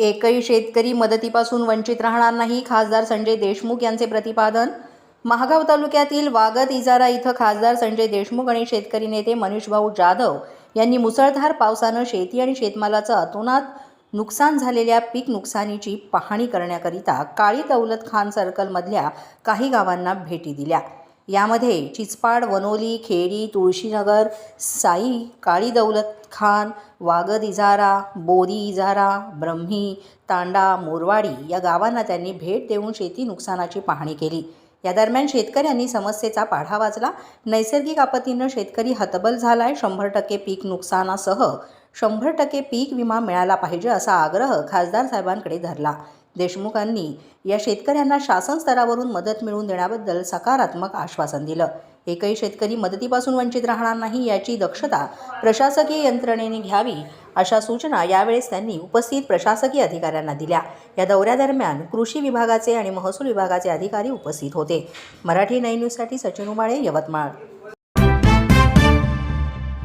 एकही शेतकरी मदतीपासून वंचित राहणार नाही खासदार संजय देशमुख यांचे प्रतिपादन. महागाव तालुक्यातील वागद इजारा इथं खासदार संजय देशमुख आणि शेतकरी नेते मनीषभाऊ जाधव यांनी मुसळधार पावसानं शेती आणि शेतमालाचं अतोनात नुकसान झालेल्या पीक नुकसानीची पाहणी करण्याकरिता काळी दौलत खान सर्कलमधल्या काही गावांना भेटी दिल्या. यामध्ये चिचपाड वनोली खेडी तुळशीनगर साई काळी दौलत खान वागद इजारा बोरी इजारा ब्रह्मी तांडा मोरवाडी या गावांना त्यांनी भेट देऊन शेती नुकसानाची पाहणी केली. या दरम्यान शेतकऱ्यांनी समस्येचा पाढा वाचला. नैसर्गिक आपत्तीनं शेतकरी हतबल आहे शंभर टक्के पीक नुकसानासह शंभर टक्के पीक विमा मिळाला पाहिजे असा आग्रह खासदार साहेबांकडे धरला. देशमुखांनी या शेतकऱ्यांना शासन स्तरावरून मदत मिळवून देण्याबद्दल सकारात्मक आश्वासन दिलं. एकही शेतकरी मदतीपासून वंचित राहणार नाही याची दक्षता प्रशासकीय यंत्रणेने घ्यावी अशा सूचना यावेळेस त्यांनी उपस्थित प्रशासकीय अधिकाऱ्यांना दिल्या. या दौऱ्यादरम्यान कृषी विभागाचे आणि महसूल विभागाचे अधिकारी उपस्थित होते. मराठी नाईन न्यूजसाठी सचिन उमाळे यवतमाळ.